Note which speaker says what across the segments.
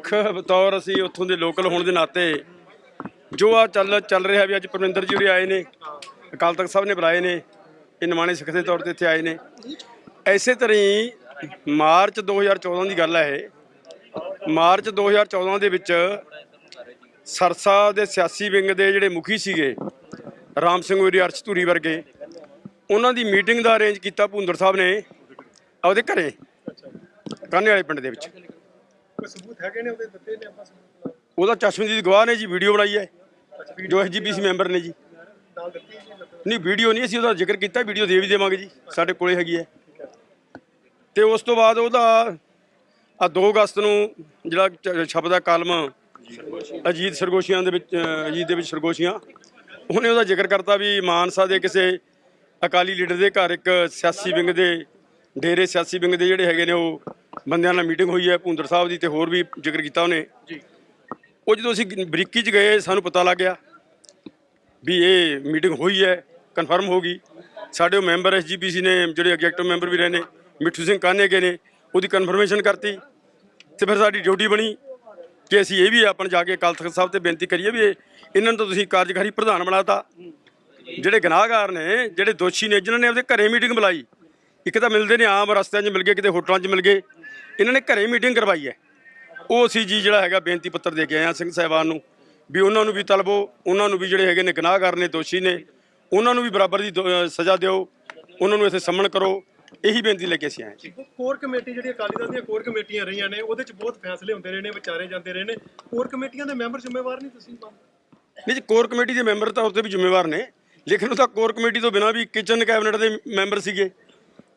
Speaker 1: ਸਿੱਖ ਬਤੌਰ ਅਸੀਂ ਉੱਥੋਂ ਦੇ ਲੋਕਲ ਹੋਣ ਦੇ ਨਾਤੇ ਜੋ ਆ ਚੱਲ ਚੱਲ ਰਿਹਾ ਵੀ ਅੱਜ ਪਰਮਿੰਦਰ ਜੀ ਉਰੇ ਆਏ ਨੇ, ਅਕਾਲ ਤਖਤ ਸਾਹਿਬ ਨੇ ਬੁਲਾਏ ਨੇ, ਇਹ ਨਿਮਾਣੇ ਸਿੱਖ ਦੇ ਤੌਰ ਤੇ ਇੱਥੇ ਆਏ ਨੇ। ਐਸੇ ਤਰ੍ਹਾਂ ਹੀ ਮਾਰਚ 2014 ਦੀ ਗੱਲ ਹੈ ਇਹ। ਮਾਰਚ 2014 ਦੇ ਵਿੱਚ ਸਰਸਾ ਦੇ ਸਿਆਸੀ ਵਿੰਗ ਦੇ ਜਿਹੜੇ ਮੁਖੀ ਸੀਗੇ, ਰਾਮ ਸਿੰਘ ਉਰੀ ਅਰਸ਼ ਧੂਰੀ ਵਰਗੇ, ਉਹਨਾਂ ਦੀ ਮੀਟਿੰਗ ਦਾ ਅਰੇਂਜ ਕੀਤਾ ਭੁੰਦਰ ਸਾਹਿਬ ਨੇ ਆਪਦੇ ਘਰੇ ਕਾਨੇ ਵਾਲੇ ਪਿੰਡ ਦੇ ਵਿੱਚ।
Speaker 2: ਕੋਈ ਸਬੂਤ ਹੈਗੇ ਨੇ ਉਹਦੇ ਦਿੱਤੇ ਨੇ ਆਪਾਂ ਸਬੂਤ
Speaker 1: ਉਹਦਾ ਚਸ਼ਮਦੀਦ ਗਵਾਹ ਨੇ ਜੀ ਵੀਡੀਓ ਬਣਾਈ ਹੈ। ਜੋ ਐਸਜੀਪੀਸੀ ਮੈਂਬਰ ਨੇ ਜੀ।
Speaker 2: ਨਾਲ ਦਿੱਤੀ ਜੀ ਮਤਲਬ
Speaker 1: ਨਹੀਂ ਵੀਡੀਓ ਨਹੀਂ ਅਸੀਂ ਉਹਦਾ ਜ਼ਿਕਰ ਕੀਤਾ ਵੀਡੀਓ ਦੇ ਵੀ ਦੇਵਾਂਗੇ ਜੀ ਸਾਡੇ ਕੋਲੇ ਹੈਗੀ ਹੈ। ਤੇ ਉਸ ਤੋਂ ਬਾਅਦ ਉਹਦਾ ਆ 2 ਅਗਸਤ ਨੂੰ ਜਿਹੜਾ ਚ- ਛਪਦਾ ਕਾਲਮ ਅਜੀਤ ਸਰਗੋਸ਼ੀਆਂ ਦੇ ਵਿੱਚ ਅ, ਅਜੀਤ ਦੇ ਵਿੱਚ ਸਰਗੋਸ਼ੀਆਂ ਉਹਨੇ ਉਹਦਾ ਜ਼ਿਕਰ ਕਰਤਾ ਵੀ ਮਾਨਸਾ ਦੇ ਕਿਸੇ ਅਕਾਲੀ ਲੀਡਰ ਦੇ ਘਰ ਇੱਕ ਸਿਆਸੀ ਵਿੰਗ ਦੇ ਡੇਰੇ ਸਿਆਸੀ ਵਿੰਗ ਦੇ ਜਿਹੜੇ ਹੈਗੇ ਨੇ ਉਹ ਬੰਦਿਆਂ ਨਾਲ ਮੀਟਿੰਗ ਹੋਈ ਹੈ ਭੁੰਦਰ ਸਾਹਿਬ ਦੀ ਤੇ ਹੋਰ ਵੀ ਜ਼ਿਕਰ ਕੀਤਾ ਉਹਨੇ।
Speaker 2: ਜੀ।
Speaker 1: ਉਹ ਜਦੋਂ ਅਸੀਂ ਬਰੀਕੀ 'ਚ ਗਏ ਸਾਨੂੰ ਪਤਾ ਲੱਗ ਗਿਆ ਵੀ ਇਹ ਮੀਟਿੰਗ ਹੋਈ ਹੈ ਕਨਫਰਮ ਹੋ ਗਈ। ਸਾਡੇ ਉਹ ਮੈਂਬਰ ਐਸਜੀਪੀਸੀ ਨੇ ਜਿਹੜੇ ਐਗਜ਼ੈਕਟਿਵ ਮੈਂਬਰ ਵੀ ਰਹੇ ਨੇ ਮਿੱਠੂ ਸਿੰਘ ਕਾਨੇ ਗਏ ਨੇ ਉਹਦੀ ਕਨਫਰਮੇਸ਼ਨ ਕਰਤੀ ਤੇ ਫਿਰ ਸਾਡੀ ਡਿਊਟੀ ਬਣੀ ਕਿ ਅਸੀਂ ਇਹ ਵੀ ਆਪਣ ਜਾ ਕੇ ਅਕਾਲ ਤਖਤ ਸਾਹਿਬ ਤੇ ਬੇਨਤੀ ਕਰੀਏ ਵੀ ਇਹ- ਇਹਨਾਂ ਨੂੰ ਤਾਂ ਤੁਸੀਂ ਕਾਰਜਕਾਰੀ ਪ੍ਰਧਾਨ ਬਣਾਤਾ। ਜਿਹੜੇ ਗੁਨਾਹਗਾਰ ਨੇ ਜਿਹੜੇ ਦੋਸ਼ੀ ਨੇ ਜਿਨ੍ਹਾਂ ਨੇ ਆਪਦੇ ਘਰੇ ਮੀਟਿੰਗ ਬੁਲਾਈ ਇੱਕ ਤਾਂ ਮਿਲਦੇ ਨੇ ਆਮ ਰਸਤਿਆਂ 'ਚ ਮਿਲ ਗਏ ਕਿਤੇ ਹੋਟਲਾਂ 'ਚ ਮਿਲ ਗਏ ਇਹਨਾਂ ਨੇ ਘਰੇ ਮੀਟਿੰਗ ਕਰਵਾਈ ਹੈ। ਉਹ ਅਸੀਂ ਜੀ ਜਿਹੜਾ ਹੈਗਾ ਬੇਨਤੀ ਪੱਤਰ ਦੇ ਕੇ ਆਏ ਹਾਂ ਸਿੰਘ ਸਾਹਿਬਾਨ ਨੂੰ ਵੀ ਉਹਨਾਂ ਨੂੰ ਵੀ ਤਲਬੋ ਉਹਨਾਂ ਨੂੰ ਵੀ ਜਿਹੜੇ ਹੈਗੇ ਨੇ ਗੁਨਾਹਗਾਰ ਨੇ ਦੋਸ਼ੀ ਨੇ ਉਹਨਾਂ ਨੂੰ ਵੀ ਬਰਾਬਰ ਦੀ ਦੋ- ਅਹ ਸਜ਼ਾ ਦਿਓ ਉਹਨਾਂ ਨੂੰ ਇੱਥੇ ਸੰਮਣ ਕਰੋ ਇਹੀ ਬੇਨਤੀ ਲੈ ਕੇ ਅਸੀਂ ਆਏ ਹਾਂ
Speaker 2: ਕੋਰ ਕਮੇਟੀ ਜਿਹੜੀ ਅਕਾਲੀ ਦਲ ਦੀਆਂ ਕੋਰ ਕਮੇਟੀਆਂ ਰਹੀਆਂ ਨੇ ਉਹਦੇ ਚ ਬਹੁਤ ਫੈਸਲੇ ਹੁੰਦੇ ਰਹੇ ਨੇ ਵਿਚਾਰੇ ਜਾਂਦੇ ਰਹੇ ਨੇ। ਕੋਰ ਕਮੇਟੀਆਂ ਦੇ ਮੈਂਬਰ ਜ਼ਿੰਮੇਵਾਰ ਨਹੀਂ ਤੁਸੀਂ?
Speaker 1: ਨਹੀਂ ਜੀ ਕੋਰ ਕਮੇਟੀ ਦੇ ਮੈਂਬਰ ਤਾਂ ਉੱਤੇ ਵੀ ਜ਼ਿੰਮੇਵਾਰ ਨੇ ਲੇਕਿਨ ਉਹ ਤਾਂ ਕੋਰ ਕਮੇਟੀ ਤੋਂ ਬਿਨਾਂ ਵੀ ਕਿਚਨ ਕੈਬਨਿਟ ਦੇ ਮੈਂਬਰ ਸੀਗੇ।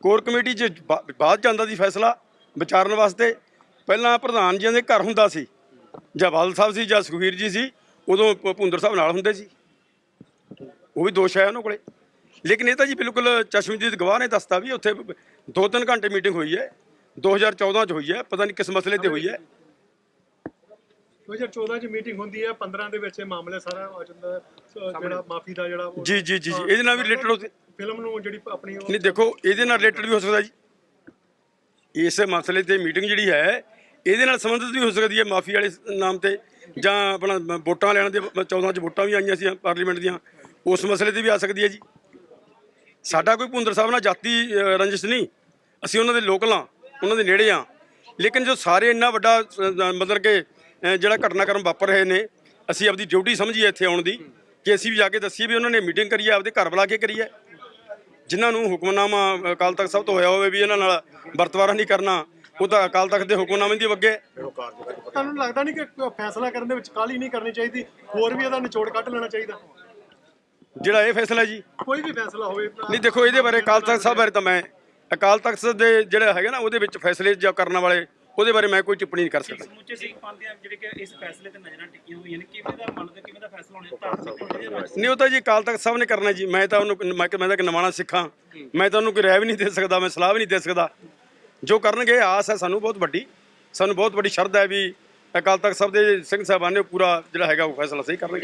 Speaker 1: ਕੋਰ ਕਮੇਟੀ 'ਚ ਬਾ- ਬਾਅਦ ਜਾਂਦਾ ਸੀ ਫੈਸਲਾ ਵਿਚਾਰਨ ਵਾਸਤੇ ਪਹਿਲਾਂ ਪ੍ਰਧਾਨ ਜੀਆਂ ਦੇ ਘਰ ਹੁੰਦਾ ਸੀ ਜਾਂ ਬਾਦਲ ਸਾਹਿਬ ਸੀ ਜਾਂ ਸੁਖਵੀਰ ਜੀ ਸੀ ਉਦੋਂ ਭੁੰਦਰ ਸਾਹਿਬ ਨਾਲ ਹੁੰਦੇ ਸੀ। ਉਹ ਵੀ ਦੋਸ਼ ਹੈ ਉਹਨਾਂ ਕੋਲੇ। ਲੇਕਿਨ ਇਹ ਤਾਂ ਜੀ ਬਿਲਕੁਲ ਚਸ਼ਮਦੀਦ ਗਵਾਹ ਨੇ ਦੱਸਤਾ ਵੀ ਉੱਥੇ ਦੋ ਤਿੰਨ ਘੰਟੇ ਮੀਟਿੰਗ ਹੋਈ ਹੈ 2014 ਚ ਹੋਈ ਹੈ ਪਤਾ ਨਹੀਂ ਕਿਸ ਮਸਲੇ ਤੇ ਹੋਈ ਹੈ।
Speaker 2: 2014 ਚ ਮੀਟਿੰਗ ਹੁੰਦੀ ਹੈ 15 ਦੇ ਵਿੱਚ ਇਹ ਮਾਮਲਾ ਸਾਰਾ ਆ ਜਾਂਦਾ ਜਿਹੜਾ ਮਾਫੀ ਦਾ ਜਿਹੜਾ
Speaker 1: ਜੀ ਜੀ ਜੀ ਜੀ ਇਹਦੇ ਨਾਲ ਵੀ ਰਿਲੇਟਡ ਹੋ
Speaker 2: ਫਿਲਮ ਨੂੰ ਜਿਹੜੀ ਆਪਣੀ
Speaker 1: ਨਹੀਂ ਦੇਖੋ ਇਹਦੇ ਨਾਲ ਰਿਲੇਟਡ ਵੀ ਹੋ ਸਕਦਾ ਜੀ। ਇਸ ਮਸਲੇ ਤੇ ਮੀਟਿੰਗ ਜਿਹੜੀ ਹੈ ਇਹਦੇ ਨਾਲ ਸੰਬੰਧਿਤ ਵੀ ਹੋ ਸਕਦੀ ਹੈ ਮਾਫੀ ਵਾਲੇ ਨਾਮ ਤੇ ਜਾਂ ਆਪਣਾ ਵੋਟਾਂ ਲੈਣ ਦੇ 14 ਚ ਵੋਟਾਂ ਵੀ ਆਈਆਂ ਸੀ ਪਾਰਲੀਮੈਂਟ ਦੀਆਂ ਉਸ ਮਸਲੇ ਤੇ ਵੀ ਆ ਸਕਦੀ ਹੈ ਜੀ। ਸਾਡਾ ਕੋਈ ਭੁੰਦਰ ਸਾਹਿਬ ਨਾਲ ਜਾਤੀ ਅ, ਰੰਜਿਸ਼ ਨਹੀਂ ਅਸੀਂ ਉਹਨਾਂ ਦੇ ਲੋਕਲ ਹਾਂ ਉਹਨਾਂ ਦੇ ਨੇੜੇ ਹਾਂ। ਲੇਕਿਨ ਜੋ ਸਾਰੇ ਇੰਨਾ ਵੱਡਾ ਮਤਲਬ ਕਿ ਜਿਹੜਾ ਘਟਨਾਕ੍ਰਮ ਵਾਪਰ ਰਹੇ ਨੇ ਅਸੀਂ ਆਪਦੀ ਡਿਊਟੀ ਸਮਝੀਏ ਇੱਥੇ ਆਉਣ ਦੀ ਕਿ ਅਸੀਂ ਵੀ ਜਾ ਕੇ ਦੱਸੀਏ ਵੀ ਉਹਨਾਂ ਨੇ ਮੀਟਿੰਗ ਕਰੀ ਹੈ ਆਪਦੇ ਘਰ ਬੁਲਾ ਕੇ ਕਰੀ ਹੈ। ਜਿਨ੍ਹਾਂ ਨੂੰ ਹੁਕਮਨਾਮਾ ਅਕਾਲ ਤਖਤ ਸਾਹਿਬ ਤੋਂ ਹੋਇਆ ਹੋਵੇ ਵੀ ਇਹਨਾਂ ਨਾਲ ਵਰਤਵਾਰਾ ਨਹੀਂ ਕਰਨਾ ਉਹ ਤਾਂ ਅਕਾਲ ਤਖਤ ਦੇ ਹੁਕਮਨਾਮੇ ਦੀ ਅੱਗੇ।
Speaker 2: ਤੁਹਾਨੂੰ ਲੱਗਦਾ ਨਹੀਂ ਕਿ ਫੈਸਲਾ ਕਰਨ ਦੇ ਵਿੱਚ ਕਾਲੀ ਨਹੀਂ ਕਰਨੀ ਚਾਹੀਦੀ? ਹੋਰ ਵੀ ਇਹਦਾ ਨਿਚੋੜ ਕੱਢ ਲੈਣਾ ਚਾਹੀਦਾ।
Speaker 1: ਜਿਹੜਾ ਇਹ ਫੈਸਲਾ ਜੀ।
Speaker 2: ਕੋਈ ਵੀ ਫੈਸਲਾ ਹੋਵੇ
Speaker 1: ਨਹੀਂ ਦੇਖੋ ਇਹਦੇ ਬਾਰੇ ਅਕਾਲ ਤਖਤ ਸਾਹਿਬ ਬਾਰੇ ਤਾਂ ਮੈਂ ਅਕਾਲ ਤਖਤ ਦੇ ਜਿਹੜਾ ਹੈਗਾ ਨਾ ਉਹਦੇ ਵਿੱਚ ਫੈਸਲੇ ਜਾਂ ਕਰਨ ਵਾਲੇ ਉਹਦੇ ਬਾਰੇ ਮੈਂ ਕੋਈ ਟਿੱਪਣੀ ਨਹੀਂ ਕਰ ਸਕਦਾ।
Speaker 3: ਸਮੁੱਚੇ ਸਿੱਖ ਪੰਥ ਦੇ ਜਿਹੜੇ ਕਿ ਇਸ ਫੈਸਲੇ ਤੇ ਨਜ਼ਰਾਂ ਟਿਕੀਆਂ ਹੋਈਆਂ ਨੇ? ਕਿਵੇਂ ਦਾ ਮੰਨਦੇ ਕਿਵੇਂ ਦਾ ਫੈਸਲਾ ਹੋਣਾ?
Speaker 1: ਨਹੀਂ ਉਹ ਤਾਂ ਜੀ ਅਕਾਲ ਤਖਤ ਸਾਹਿਬ ਨੇ ਕਰਨਾ ਜੀ। ਮੈਂ ਤਾਂ ਉਹਨੂੰ ਮੈਂ ਤਾਂ ਨਵਾਣਾ ਸਿੱਖਾਂ। ਮੈਂ ਤਾਂ ਉਹਨੂੰ ਕੋਈ ਰਾਏ ਵੀ ਨਹੀਂ ਦੇ ਸਕਦਾ ਮੈਂ ਸਲਾਹ ਵੀ ਨਹੀਂ ਦੇ ਸਕਦਾ। ਜੋ ਕਰਨਗੇ ਆਸ ਹੈ ਸਾਨੂੰ ਬਹੁਤ ਵੱਡੀ। ਸਾਨੂੰ ਬਹੁਤ ਵੱਡੀ ਸ਼ਰਧਾ ਹੈ ਵੀ ਅਕਾਲ ਤਖਤ ਸਾਹਿਬ ਦੇ ਸਿੰਘ ਸਾਹਿਬਾਨ ਨੇ ਪੂਰਾ ਜਿਹੜਾ ਹੈਗਾ ਉਹ ਫੈਸਲਾ ਸਹੀ ਕਰਨਗੇ।